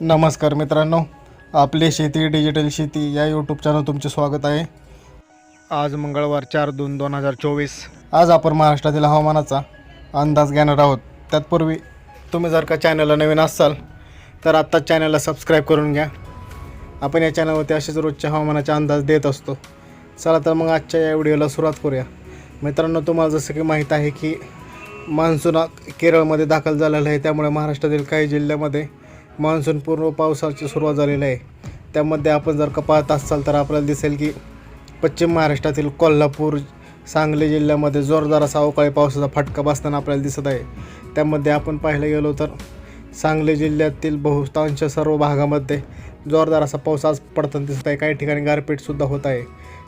नमस्कार मित्रांनो आपली शेती डिजिटल शेती या यूट्यूब चॅनल तुमचे स्वागत आहे. आज मंगळवार चार दोन दोन हजार चोवीस. आज आपण महाराष्ट्रातील हवामानाचा अंदाज घेणार आहोत. तत्पूर्वी तुम्ही जर का चॅनलला नवीन असाल तर आत्ताच चॅनलला सबस्क्राईब करून घ्या. आपण या चॅनलवरती असेच रोजच्या हवामानाचा अंदाज देत असतो. चला तर मग आजच्या या व्हिडिओला सुरुवात करूया. मित्रांनो तुम्हाला जसं की माहीत आहे की मान्सून केरळमध्ये दाखल झालेला आहे. त्यामुळे महाराष्ट्रातील काही जिल्ह्यामध्ये मान्सून पूर्व पावसाची सुरुवात झालेली आहे. त्यामध्ये आपण जर का पाहत असाल तर आपल्याला दिसेल की पश्चिम महाराष्ट्रातील कोल्हापूर सांगली जिल्ह्यामध्ये जोरदार असा अवकाळी पावसाचा फटका बसताना आपल्याला दिसत आहे. त्यामध्ये आपण पाहायला गेलो तर सांगली जिल्ह्यातील बहुतांश सर्व भागामध्ये जोरदार असा पाऊस आज पडताना दिसत आहे. काही ठिकाणी गारपीटसुद्धा होत आहे.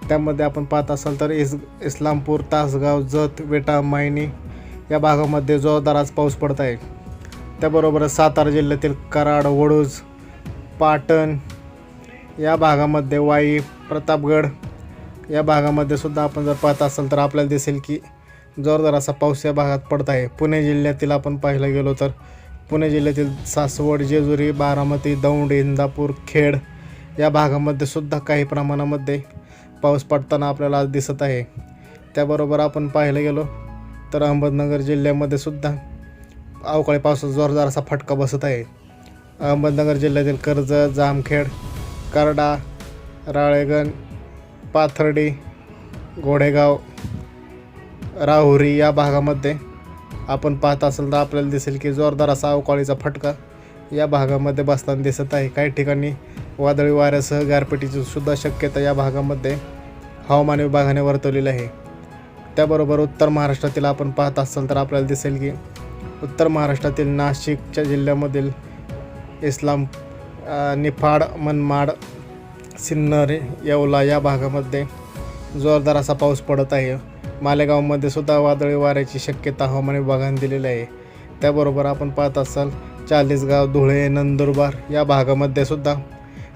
त्यामध्ये आपण पाहत असाल तर इस इस्लामपूर तासगाव जत वेटा मायनी या भागामध्ये जोरदार आज पाऊस पडत आहे. त्याबरोबरच सातारा जिल्ह्यातील कराड वडूज पाटण या भागामध्ये वाई प्रतापगड या भागामध्ये सुद्धा आपण जर पाहत असाल तर आपल्याला दिसेल की जोरदार असा पाऊस या भागात पडत आहे. पुणे जिल्ह्यातील आपण पाहायला गेलो तर पुणे जिल्ह्यातील सासवड जेजुरी बारामती दौंड इंदापूर खेड या भागामध्ये सुद्धा काही प्रमाणामध्ये पाऊस पडताना आपल्याला आज दिसत आहे. त्याबरोबर आपण पाहायला गेलो तर अहमदनगर जिल्ह्यामध्ये सुद्धा अवकाळी पावसाचा जोरदार असा फटका बसत आहे. अहमदनगर जिल्ह्यातील कर्जत जामखेड करडा राळेगण पाथर्डी घोडेगाव राहुरी या भागामध्ये आपण पाहत असाल तर आपल्याला दिसेल की जोरदार असा अवकाळीचा फटका या भागामध्ये बसताना दिसत आहे. काही ठिकाणी वादळी वाऱ्यासह गारपिटीची सुद्धा शक्यता या भागामध्ये हवामान विभागाने वर्तवलेली आहे. त्याबरोबर उत्तर महाराष्ट्रातील आपण पाहत असाल तर आपल्याला दिसेल की उत्तर महाराष्ट्रातील नाशिकच्या जिल्ह्यामधील इस्लाम निफाड मनमाड सिन्नर येवला या भागामध्ये जोरदार असा पाऊस पडत आहे. मालेगावमध्ये सुद्धा वादळी वाऱ्याची शक्यता हवामान विभागाने दिलेली आहे. त्याबरोबर आपण पाहत असाल चाळीसगाव धुळे नंदुरबार या भागामध्ये सुद्धा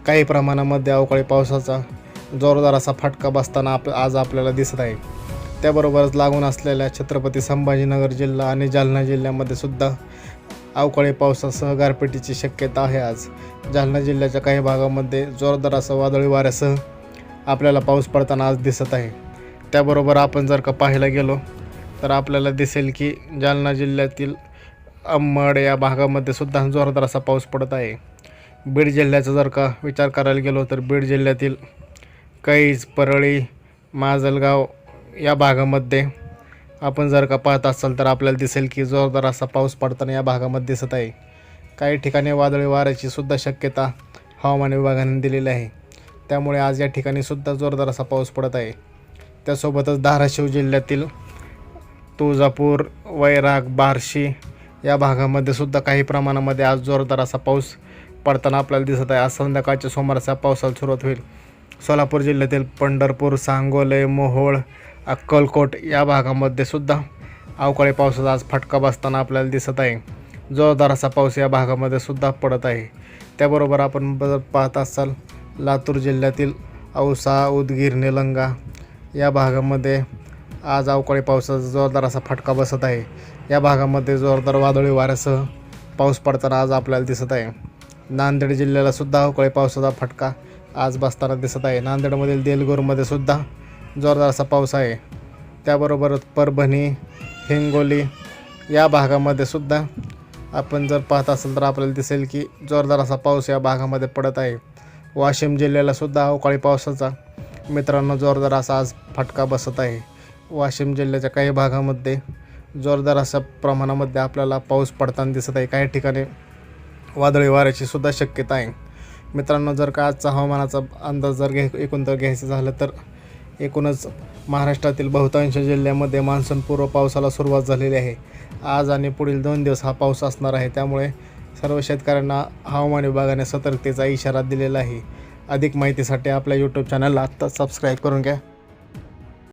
काही प्रमाणामध्ये अवकाळी पावसाचा जोरदार असा फटका बसताना आप आज आपल्याला दिसत आहे. त्याबरोबरच लागून असलेल्या छत्रपती संभाजीनगर जिल्हा आणि जालना जिल्ह्यामध्ये सुद्धा अवकाळी पावसासह गारपिटीची शक्यता आहे आज. जालना जिल्ह्याच्या काही भागामध्ये जोरदार असं वादळी वाऱ्यासह आपल्याला पाऊस पडताना आज दिसत आहे. त्याबरोबर आपण जर का पाहायला गेलो तर आपल्याला दिसेल की जालना जिल्ह्यातील अंबड या भागामध्ये सुद्धा जोरदार असा पाऊस पडत आहे. बीड जिल्ह्याचा जर का विचार करायला गेलो तर बीड जिल्ह्यातील कैज परळी माजलगाव या भागामध्ये आपण जर का पाहत असाल तर आपल्याला दिसेल की जोरदार असा पाऊस पडताना या भागामध्ये दिसत आहे. काही ठिकाणी वादळी वाऱ्याची सुद्धा शक्यता हवामान विभागाने दिलेली आहे. त्यामुळे आज या ठिकाणी सुद्धा जोरदार असा पाऊस पडत आहे. त्यासोबतच धाराशिव जिल्ह्यातील तुळजापूर वैराग बार्शी या भागामध्ये सुद्धा काही प्रमाणामध्ये आज जोरदार असा पाऊस पडताना आपल्याला दिसत आहे. आज संध्याकाळच्या सोमवारचा पावसाला सुरुवात होईल. सोलापूर जिल्ह्यातील पंढरपूर सांगोले मोहोळ अक्कलकोट या भागामध्ये सुद्धा अवकाळी पावसाचा आज फटका बसताना आपल्याला दिसत आहे. जोरदार असा पाऊस या भागामध्ये सुद्धा पडत आहे. त्याबरोबर आपण ब पाहत असाल लातूर जिल्ह्यातील औसा उदगीर निलंगा या भागामध्ये आज अवकाळी पावसाचा जोरदार असा फटका बसत आहे. या भागामध्ये जोरदार वादळी वाऱ्यासह पाऊस पडताना आज आपल्याला दिसत आहे. नांदेड जिल्ह्याला सुद्धा अवकाळी पावसाचा फटका आज बसताना दिसत आहे. नांदेडमधील देलगोरमध्ये सुद्धा जोरदार असा पाऊस आहे. त्याबरोबरच परभणी हिंगोली या भागामध्ये सुद्धा आपण जर पाहत असेल तर आपल्याला दिसेल की जोरदार असा पाऊस या भागामध्ये पडत आहे. वाशिम जिल्ह्याला सुद्धा अवकाळी पावसाचा मित्रांनो जोरदार असा आज फटका बसत आहे. वाशिम जिल्ह्याच्या काही भागामध्ये जोरदार अशा प्रमाणामध्ये आपल्याला पाऊस पडताना दिसत आहे. काही ठिकाणी वादळी वाऱ्याची सुद्धा शक्यता आहे. मित्रांनो जर का आजचा हवामानाचा अंदाज जर घे एकूण जर घ्यायचं झालं तर एकूणच महाराष्ट्रातील बहुतांश जिल्ह्यामध्ये मान्सूनपूर्व पावसाला सुरुवात झालेली आहे. आज आणि पुढील दोन दिवस हा पाऊस असणार आहे. त्यामुळे सर्व शेतकऱ्यांना हवामान विभागाने सतर्कतेचा इशारा दिलेला आहे. अधिक माहितीसाठी आपल्या यूट्यूब चॅनलला आत्ताच सबस्क्राईब करून घ्या.